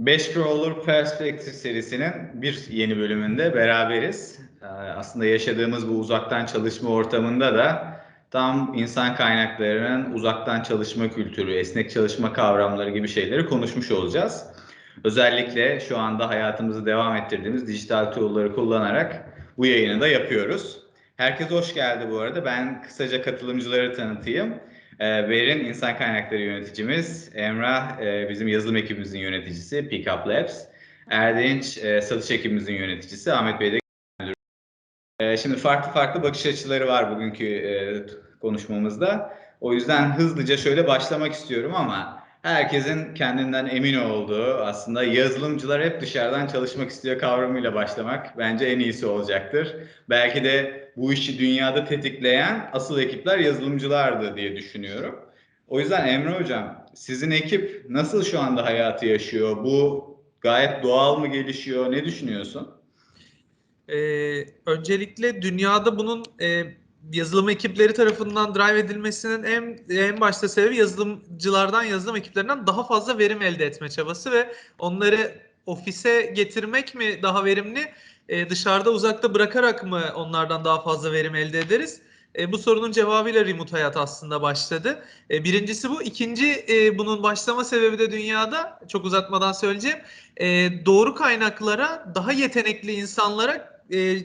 Beş Crawler Perspective serisinin bir yeni bölümünde beraberiz. Ee, Aslında yaşadığımız bu uzaktan çalışma ortamında da tam insan kaynaklarının uzaktan çalışma kültürü, esnek çalışma kavramları gibi şeyleri konuşmuş olacağız. Özellikle şu anda hayatımızı devam ettirdiğimiz dijital tool'ları kullanarak bu yayını da yapıyoruz. Herkes hoş geldi bu arada. Ben kısaca katılımcıları tanıtayım. Ee, Verin insan kaynakları yöneticimiz, Emrah e, bizim yazılım ekibimizin yöneticisi Pickup Labs, Erdinç e, satış ekibimizin yöneticisi, Ahmet Bey de e, Şimdi farklı farklı bakış açıları var bugünkü konuşmamızda. O yüzden hızlıca şöyle başlamak istiyorum ama herkesin kendinden emin olduğu aslında yazılımcılar hep dışarıdan çalışmak istiyor kavramıyla başlamak bence en iyisi olacaktır. Belki de bu işi dünyada tetikleyen asıl ekipler yazılımcılardı diye düşünüyorum. O yüzden Emre Hocam, sizin ekip nasıl şu anda hayatı yaşıyor? Bu gayet doğal mı gelişiyor? Ne düşünüyorsun? Ee, öncelikle dünyada bunun e, yazılım ekipleri tarafından drive edilmesinin en en başta sebebi yazılımcılardan yazılım ekiplerinden daha fazla verim elde etme çabası ve onları ofise getirmek mi daha verimli e, dışarıda uzakta bırakarak mı onlardan daha fazla verim elde ederiz? E, bu sorunun cevabıyla remote hayat aslında başladı. E, birincisi bu. İkinci e, bunun başlama sebebi de dünyada çok uzatmadan söyleyeceğim. E, doğru kaynaklara daha yetenekli insanlara e,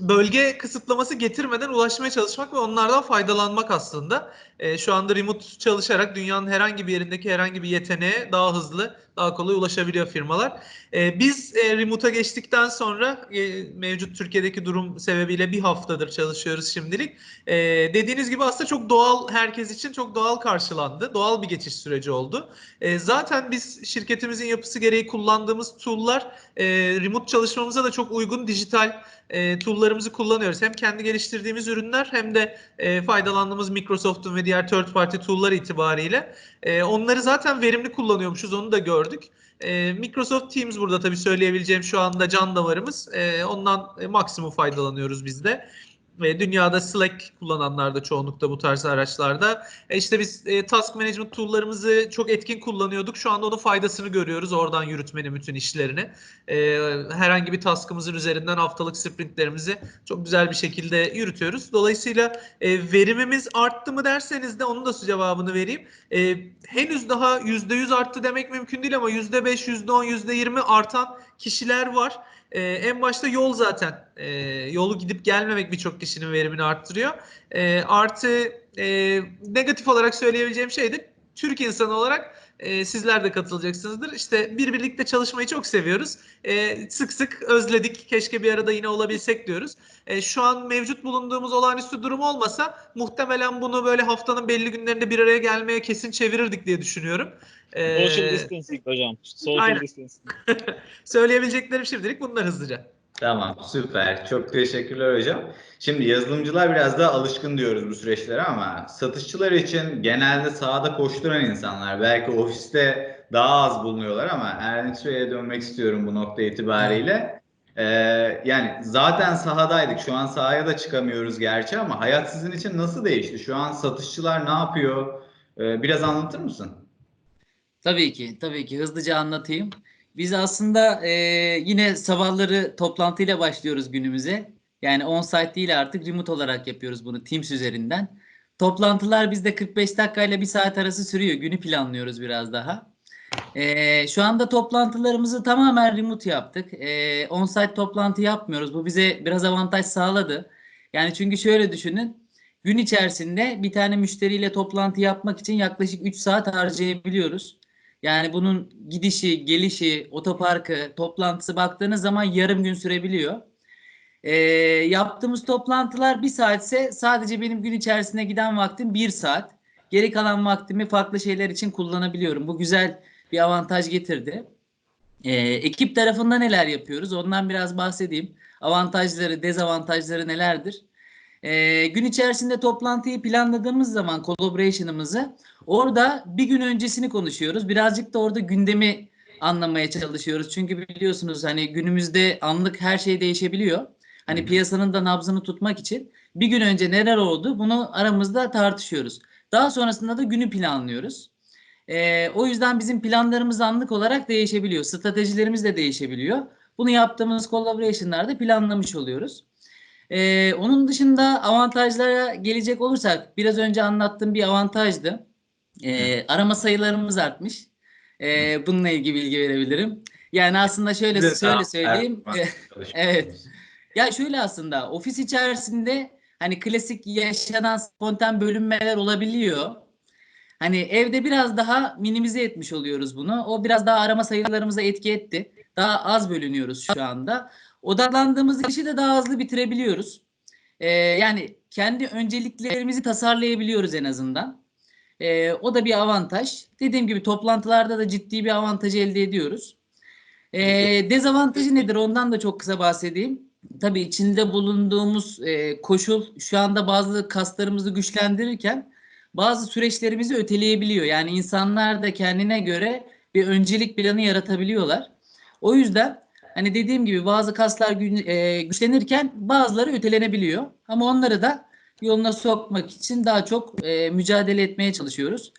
bölge kısıtlaması getirmeden ulaşmaya çalışmak ve onlardan faydalanmak aslında. E, şu anda remote çalışarak dünyanın herhangi bir yerindeki herhangi bir yeteneğe daha hızlı, daha kolay ulaşabiliyor firmalar. E, biz e, remote'a geçtikten sonra e, mevcut Türkiye'deki durum sebebiyle bir haftadır çalışıyoruz şimdilik. E, dediğiniz gibi aslında çok doğal, herkes için çok doğal karşılandı. Doğal bir geçiş süreci oldu. E, zaten biz şirketimizin yapısı gereği kullandığımız tool'lar e, remote çalışmamıza da çok uygun dijital e, tool'larımızı kullanıyoruz. Hem kendi geliştirdiğimiz ürünler hem de e, faydalandığımız Microsoft'un ve diğer third party tool'lar itibariyle e, onları zaten verimli kullanıyormuşuz onu da gördük. E, Microsoft Teams burada tabii söyleyebileceğim şu anda can damarımız. E, ondan e, maksimum faydalanıyoruz biz de. Ve dünyada Slack kullananlar da çoğunlukla bu tarz araçlarda. E işte biz e, task management tool'larımızı çok etkin kullanıyorduk. Şu anda onun faydasını görüyoruz oradan yürütmenin bütün işlerini. E, herhangi bir task'ımızın üzerinden haftalık sprintlerimizi çok güzel bir şekilde yürütüyoruz. Dolayısıyla e, verimimiz arttı mı derseniz de onun da cevabını vereyim. E, henüz daha %100 arttı demek mümkün değil ama %5, %10, %20 artan kişiler var. Ee, en başta yol zaten. Ee, yolu gidip gelmemek birçok kişinin verimini arttırıyor. Ee, artı e, negatif olarak söyleyebileceğim şey de Türk insanı olarak e, sizler de katılacaksınızdır. İşte bir birlikte çalışmayı çok seviyoruz. E, sık sık özledik. Keşke bir arada yine olabilsek diyoruz. E, şu an mevcut bulunduğumuz olağanüstü durum olmasa muhtemelen bunu böyle haftanın belli günlerinde bir araya gelmeye kesin çevirirdik diye düşünüyorum. Social distancing hocam. Social distancing. söyleyebileceklerim şimdilik bunlar hızlıca. Tamam, süper. Çok teşekkürler hocam. Şimdi yazılımcılar biraz daha alışkın diyoruz bu süreçlere ama satışçılar için genelde sahada koşturan insanlar. Belki ofiste daha az bulunuyorlar ama Bey'e dönmek istiyorum bu nokta itibariyle. Ee, yani zaten sahadaydık. Şu an sahaya da çıkamıyoruz gerçi ama hayat sizin için nasıl değişti? Şu an satışçılar ne yapıyor? Ee, biraz anlatır mısın? Tabii ki, tabii ki hızlıca anlatayım. Biz aslında e, yine sabahları toplantıyla başlıyoruz günümüze. Yani on-site değil artık remote olarak yapıyoruz bunu Teams üzerinden. Toplantılar bizde 45 dakikayla bir saat arası sürüyor. Günü planlıyoruz biraz daha. E, şu anda toplantılarımızı tamamen remote yaptık. E, on-site toplantı yapmıyoruz. Bu bize biraz avantaj sağladı. Yani çünkü şöyle düşünün. Gün içerisinde bir tane müşteriyle toplantı yapmak için yaklaşık 3 saat harcayabiliyoruz. Yani bunun gidişi, gelişi, otoparkı, toplantısı baktığınız zaman yarım gün sürebiliyor. Ee, yaptığımız toplantılar bir saatse sadece benim gün içerisinde giden vaktim bir saat. Geri kalan vaktimi farklı şeyler için kullanabiliyorum. Bu güzel bir avantaj getirdi. Ee, ekip tarafında neler yapıyoruz? Ondan biraz bahsedeyim. Avantajları, dezavantajları nelerdir? Ee, gün içerisinde toplantıyı planladığımız zaman collaboration'ımızı orada bir gün öncesini konuşuyoruz. Birazcık da orada gündemi anlamaya çalışıyoruz. Çünkü biliyorsunuz hani günümüzde anlık her şey değişebiliyor. Hani piyasanın da nabzını tutmak için bir gün önce neler oldu bunu aramızda tartışıyoruz. Daha sonrasında da günü planlıyoruz. Ee, o yüzden bizim planlarımız anlık olarak değişebiliyor. Stratejilerimiz de değişebiliyor. Bunu yaptığımız collaboration'larda planlamış oluyoruz. Ee, onun dışında avantajlara gelecek olursak biraz önce anlattığım bir avantajdı. Ee, arama sayılarımız artmış. Ee, bununla ilgili bilgi verebilirim. Yani aslında şöyle şöyle söyleyeyim. Evet. Ya şöyle aslında ofis içerisinde hani klasik yaşanan spontan bölünmeler olabiliyor. Hani evde biraz daha minimize etmiş oluyoruz bunu. O biraz daha arama sayılarımıza etki etti. Daha az bölünüyoruz şu anda. Odaklandığımız işi de daha hızlı bitirebiliyoruz. Ee, yani kendi önceliklerimizi tasarlayabiliyoruz en azından. Ee, o da bir avantaj. Dediğim gibi toplantılarda da ciddi bir avantaj elde ediyoruz. Ee, dezavantajı nedir? Ondan da çok kısa bahsedeyim. Tabii içinde bulunduğumuz e, koşul şu anda bazı kaslarımızı güçlendirirken bazı süreçlerimizi öteleyebiliyor. Yani insanlar da kendine göre bir öncelik planı yaratabiliyorlar. O yüzden hani dediğim gibi bazı kaslar e, güçlenirken bazıları ötelenebiliyor. Ama onları da yoluna sokmak için daha çok e, mücadele etmeye çalışıyoruz.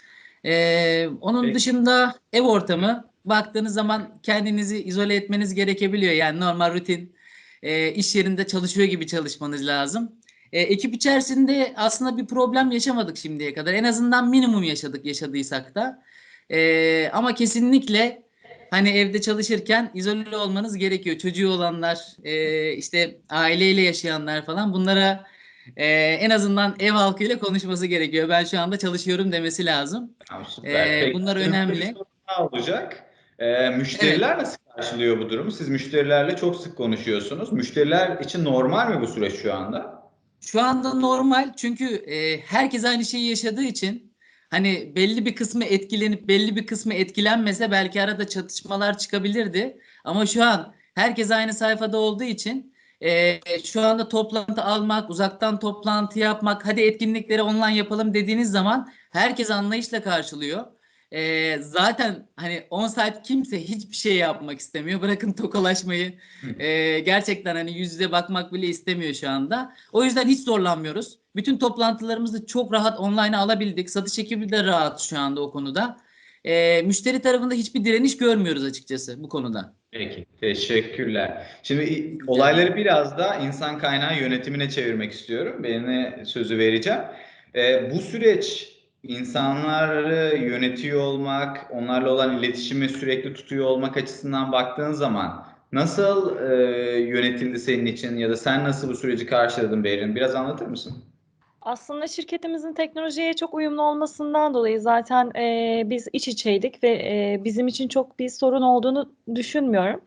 E, onun Peki. dışında ev ortamı baktığınız zaman kendinizi izole etmeniz gerekebiliyor. Yani normal rutin e, iş yerinde çalışıyor gibi çalışmanız lazım. E, ekip içerisinde aslında bir problem yaşamadık şimdiye kadar. En azından minimum yaşadık yaşadıysak da. E, ama kesinlikle hani evde çalışırken izole olmanız gerekiyor. Çocuğu olanlar, e, işte aileyle yaşayanlar falan bunlara e, en azından ev halkıyla konuşması gerekiyor. Ben şu anda çalışıyorum demesi lazım. Peki, bunlar önemli. daha olacak. Ee, müşteriler nasıl karşılıyor bu durumu? Siz müşterilerle çok sık konuşuyorsunuz. Müşteriler için normal mi bu süreç şu anda? Şu anda normal çünkü e, herkes aynı şeyi yaşadığı için hani belli bir kısmı etkilenip belli bir kısmı etkilenmese belki arada çatışmalar çıkabilirdi. Ama şu an herkes aynı sayfada olduğu için e, şu anda toplantı almak, uzaktan toplantı yapmak, hadi etkinlikleri online yapalım dediğiniz zaman herkes anlayışla karşılıyor. E, zaten hani 10 saat kimse hiçbir şey yapmak istemiyor. Bırakın tokalaşmayı. E, gerçekten hani yüz yüze bakmak bile istemiyor şu anda. O yüzden hiç zorlanmıyoruz. Bütün toplantılarımızı çok rahat online alabildik. Satış ekibi de rahat şu anda o konuda. E, müşteri tarafında hiçbir direniş görmüyoruz açıkçası bu konuda. Peki, teşekkürler. Şimdi olayları biraz da insan kaynağı yönetimine çevirmek istiyorum. Birine sözü vereceğim. Ee, bu süreç insanları yönetiyor olmak, onlarla olan iletişimi sürekli tutuyor olmak açısından baktığın zaman nasıl e, yönetildi senin için ya da sen nasıl bu süreci karşıladın Behrin? Biraz anlatır mısın? Aslında şirketimizin teknolojiye çok uyumlu olmasından dolayı zaten e, biz iç içeydik ve e, bizim için çok bir sorun olduğunu düşünmüyorum.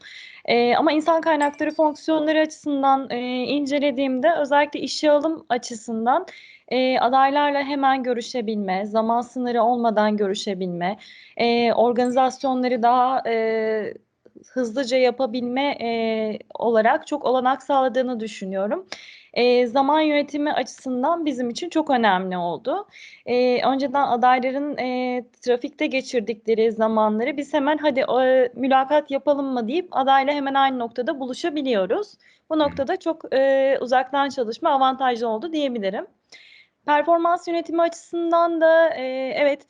E, ama insan kaynakları fonksiyonları açısından e, incelediğimde özellikle işe alım açısından e, adaylarla hemen görüşebilme, zaman sınırı olmadan görüşebilme, e, organizasyonları daha e, hızlıca yapabilme e, olarak çok olanak sağladığını düşünüyorum e, zaman yönetimi açısından bizim için çok önemli oldu. E, önceden adayların e, trafikte geçirdikleri zamanları biz hemen hadi e, mülakat yapalım mı deyip adayla hemen aynı noktada buluşabiliyoruz. Bu noktada çok e, uzaktan çalışma avantajlı oldu diyebilirim. Performans yönetimi açısından da e, evet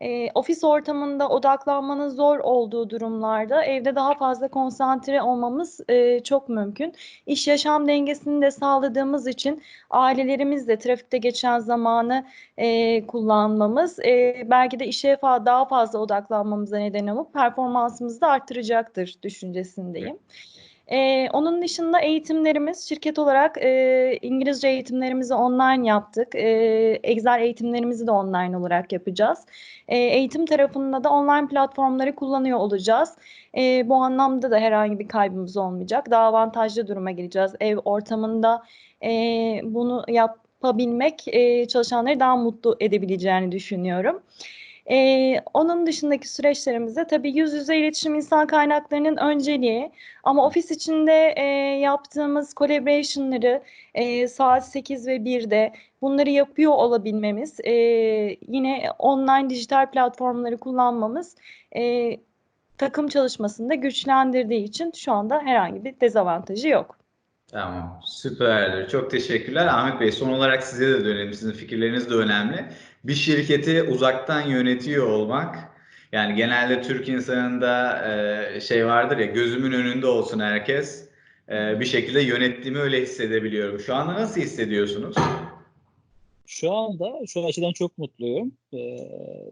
e, ofis ortamında odaklanmanın zor olduğu durumlarda evde daha fazla konsantre olmamız e, çok mümkün. İş yaşam dengesini de sağladığımız için ailelerimizle trafikte geçen zamanı e, kullanmamız e, belki de işe daha fazla odaklanmamıza neden olup performansımızı da arttıracaktır düşüncesindeyim. E, onun dışında eğitimlerimiz şirket olarak e, İngilizce eğitimlerimizi online yaptık. E, Excel eğitimlerimizi de online olarak yapacağız. E, eğitim tarafında da online platformları kullanıyor olacağız. E, bu anlamda da herhangi bir kaybımız olmayacak. Daha avantajlı duruma geleceğiz. Ev ortamında e, bunu yapabilmek e, çalışanları daha mutlu edebileceğini düşünüyorum. Ee, onun dışındaki süreçlerimizde tabii yüz yüze iletişim insan kaynaklarının önceliği ama ofis içinde e, yaptığımız collaboration'ları e, saat 8 ve 1'de bunları yapıyor olabilmemiz, e, yine online dijital platformları kullanmamız e, takım çalışmasında güçlendirdiği için şu anda herhangi bir dezavantajı yok. Tamam, süperdir. Çok teşekkürler. Ahmet Bey, son olarak size de dönelim. Sizin fikirleriniz de önemli. Bir şirketi uzaktan yönetiyor olmak Yani genelde Türk insanında e, şey vardır ya gözümün önünde olsun herkes. E, bir şekilde yönettiğimi öyle hissedebiliyorum. Şu anda nasıl hissediyorsunuz? Şu anda şu açıdan çok mutluyum. Ee,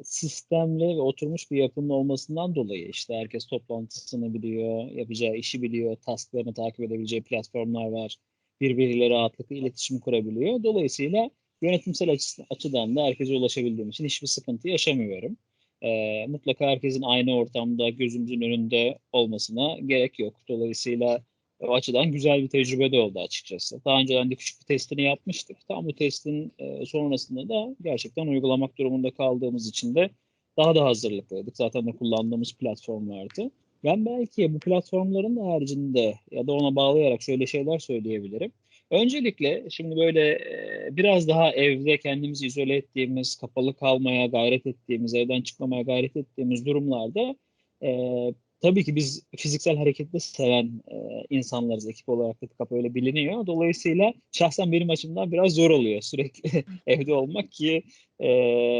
sistemli ve oturmuş bir yapının olmasından dolayı işte herkes toplantısını biliyor, yapacağı işi biliyor, tasklarını takip edebileceği platformlar var. Birbiriyle rahatlıkla iletişim kurabiliyor. Dolayısıyla yönetimsel açı- açıdan da herkese ulaşabildiğim için hiçbir sıkıntı yaşamıyorum. Ee, mutlaka herkesin aynı ortamda gözümüzün önünde olmasına gerek yok. Dolayısıyla o açıdan güzel bir tecrübe de oldu açıkçası. Daha önceden de küçük bir testini yapmıştık. Tam bu testin e, sonrasında da gerçekten uygulamak durumunda kaldığımız için de daha da hazırlıklıydık. Zaten de kullandığımız platformlardı. Ben belki bu platformların da haricinde ya da ona bağlayarak şöyle şeyler söyleyebilirim. Öncelikle şimdi böyle biraz daha evde kendimizi izole ettiğimiz, kapalı kalmaya gayret ettiğimiz, evden çıkmamaya gayret ettiğimiz durumlarda tabii ki biz fiziksel hareketli seven e, insanlarız. Ekip olarak da TİKAP öyle biliniyor. Dolayısıyla şahsen benim açımdan biraz zor oluyor sürekli evde olmak ki e,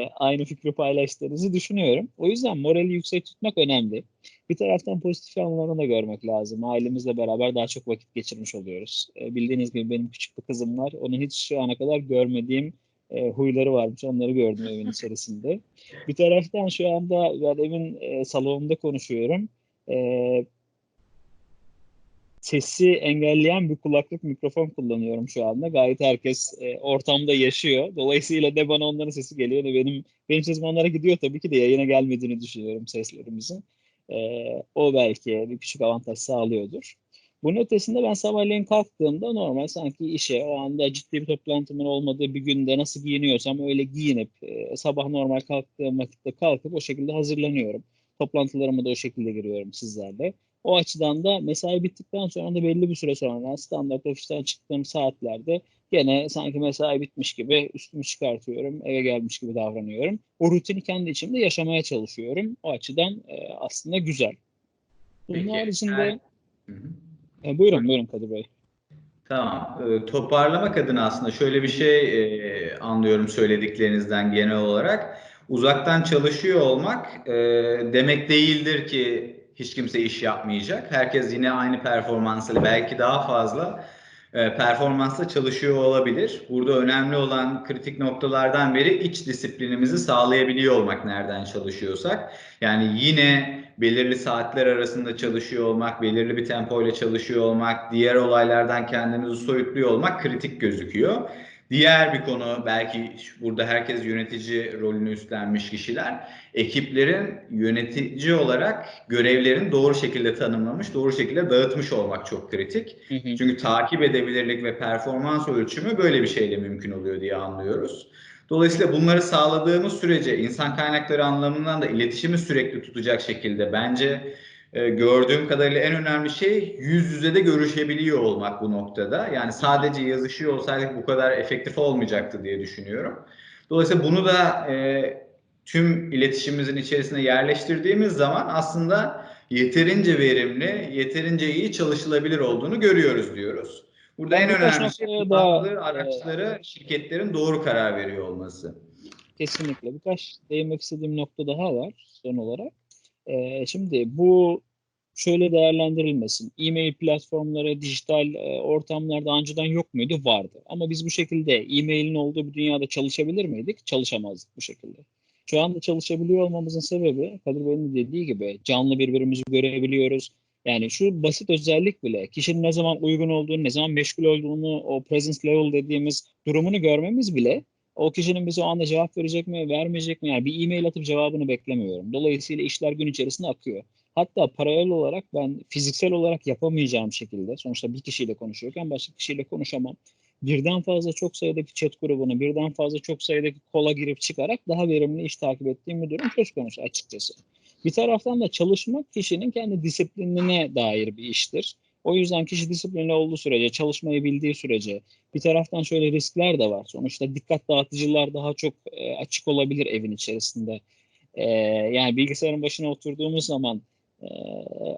aynı fikri paylaştığınızı düşünüyorum. O yüzden morali yüksek tutmak önemli. Bir taraftan pozitif yanlarını da görmek lazım. Ailemizle beraber daha çok vakit geçirmiş oluyoruz. E, bildiğiniz gibi benim küçük bir kızım var. Onun hiç şu ana kadar görmediğim e, huyları varmış. Onları gördüm evin içerisinde. Bir taraftan şu anda ben evin e, salonunda konuşuyorum. E, sesi engelleyen bir kulaklık mikrofon kullanıyorum şu anda. Gayet herkes e, ortamda yaşıyor. Dolayısıyla ne bana onların sesi geliyor ne benim benim sesim onlara gidiyor tabii ki de yayına gelmediğini düşünüyorum seslerimizin. E, o belki bir küçük avantaj sağlıyordur. Bunun ötesinde ben sabahleyin kalktığımda normal sanki işe o anda ciddi bir toplantımın olmadığı bir günde nasıl giyiniyorsam öyle giyinip e, sabah normal kalktığım vakitte kalkıp o şekilde hazırlanıyorum. Toplantılarıma da o şekilde giriyorum sizlerle. O açıdan da mesai bittikten sonra da belli bir süre sonra standart ofisten çıktığım saatlerde gene sanki mesai bitmiş gibi üstümü çıkartıyorum, eve gelmiş gibi davranıyorum. O rutini kendi içimde yaşamaya çalışıyorum. O açıdan e, aslında güzel. Bunun Peki, haricinde... yani- Hı hı. E, buyurun, buyurun Kadir Bey. Tamam. Ee, Toparlamak adına aslında şöyle bir şey e, anlıyorum söylediklerinizden genel olarak. Uzaktan çalışıyor olmak e, demek değildir ki hiç kimse iş yapmayacak. Herkes yine aynı performansla belki daha fazla e, performansla çalışıyor olabilir. Burada önemli olan kritik noktalardan biri iç disiplinimizi sağlayabiliyor olmak nereden çalışıyorsak. Yani yine belirli saatler arasında çalışıyor olmak, belirli bir tempoyla çalışıyor olmak, diğer olaylardan kendimizi soyutluyor olmak kritik gözüküyor. Diğer bir konu belki burada herkes yönetici rolünü üstlenmiş kişiler. Ekiplerin yönetici olarak görevlerini doğru şekilde tanımlamış, doğru şekilde dağıtmış olmak çok kritik. Hı hı. Çünkü takip edebilirlik ve performans ölçümü böyle bir şeyle mümkün oluyor diye anlıyoruz. Dolayısıyla bunları sağladığımız sürece insan kaynakları anlamından da iletişimi sürekli tutacak şekilde bence e, gördüğüm kadarıyla en önemli şey yüz yüze de görüşebiliyor olmak bu noktada. Yani sadece yazışıyor olsaydık bu kadar efektif olmayacaktı diye düşünüyorum. Dolayısıyla bunu da e, tüm iletişimimizin içerisine yerleştirdiğimiz zaman aslında yeterince verimli, yeterince iyi çalışılabilir olduğunu görüyoruz diyoruz. Burada en önemli şey noktaya daha, kullandığı araçları şirketlerin doğru karar veriyor olması. Kesinlikle. Birkaç değinmek istediğim nokta daha var son olarak. Ee, şimdi bu şöyle değerlendirilmesin. E-mail platformları, dijital e, ortamlar daha önceden yok muydu? Vardı. Ama biz bu şekilde e-mailin olduğu bir dünyada çalışabilir miydik? Çalışamazdık bu şekilde. Şu anda çalışabiliyor olmamızın sebebi Kadir Bey'in dediği gibi canlı birbirimizi görebiliyoruz. Yani şu basit özellik bile kişinin ne zaman uygun olduğunu, ne zaman meşgul olduğunu, o presence level dediğimiz durumunu görmemiz bile o kişinin bize o anda cevap verecek mi, vermeyecek mi? Yani bir e-mail atıp cevabını beklemiyorum. Dolayısıyla işler gün içerisinde akıyor. Hatta paralel olarak ben fiziksel olarak yapamayacağım şekilde, sonuçta bir kişiyle konuşuyorken başka kişiyle konuşamam. Birden fazla çok sayıdaki chat grubunu, birden fazla çok sayıdaki kola girip çıkarak daha verimli iş takip ettiğim bir durum söz konusu açıkçası. Bir taraftan da çalışmak kişinin kendi disiplinine dair bir iştir. O yüzden kişi disiplinli olduğu sürece, çalışmayı bildiği sürece bir taraftan şöyle riskler de var. Sonuçta dikkat dağıtıcılar daha çok e, açık olabilir evin içerisinde. E, yani bilgisayarın başına oturduğumuz zaman e,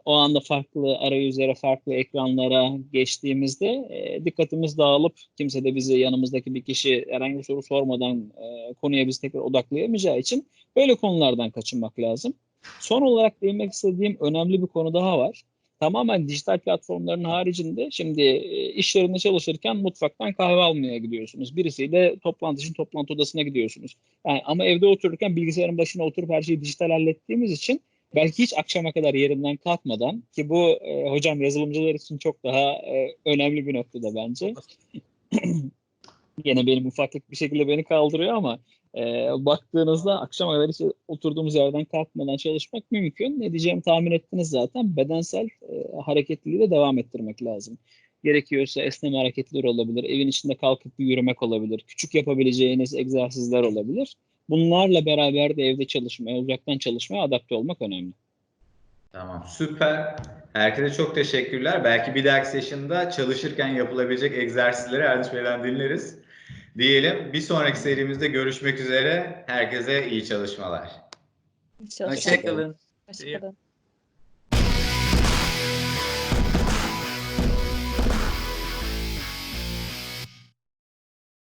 o anda farklı arayüzlere, farklı ekranlara geçtiğimizde e, dikkatimiz dağılıp kimse de bizi yanımızdaki bir kişi herhangi bir soru sormadan e, konuya biz tekrar odaklayamayacağı için böyle konulardan kaçınmak lazım. Son olarak değinmek istediğim önemli bir konu daha var. Tamamen dijital platformların haricinde şimdi e, iş yerinde çalışırken mutfaktan kahve almaya gidiyorsunuz. Birisiyle toplantı için toplantı odasına gidiyorsunuz. Yani ama evde otururken bilgisayarın başına oturup her şeyi dijital hallettiğimiz için belki hiç akşama kadar yerinden kalkmadan ki bu e, hocam yazılımcılar için çok daha e, önemli bir noktada bence. Yine benim ufaklık bir şekilde beni kaldırıyor ama e, baktığınızda akşama kadar hiç oturduğumuz yerden kalkmadan çalışmak mümkün. Ne diyeceğimi tahmin ettiniz zaten. Bedensel e, hareketliliği de devam ettirmek lazım. Gerekiyorsa esneme hareketleri olabilir. Evin içinde kalkıp bir yürümek olabilir. Küçük yapabileceğiniz egzersizler olabilir. Bunlarla beraber de evde çalışmaya, uzaktan çalışmaya adapte olmak önemli. Tamam süper. Herkese çok teşekkürler. Belki bir dahaki session'da çalışırken yapılabilecek egzersizleri Erdinç Bey'den dinleriz. Diyelim bir sonraki serimizde görüşmek üzere. Herkese iyi çalışmalar. Hoşçakalın. Hoşçakalın.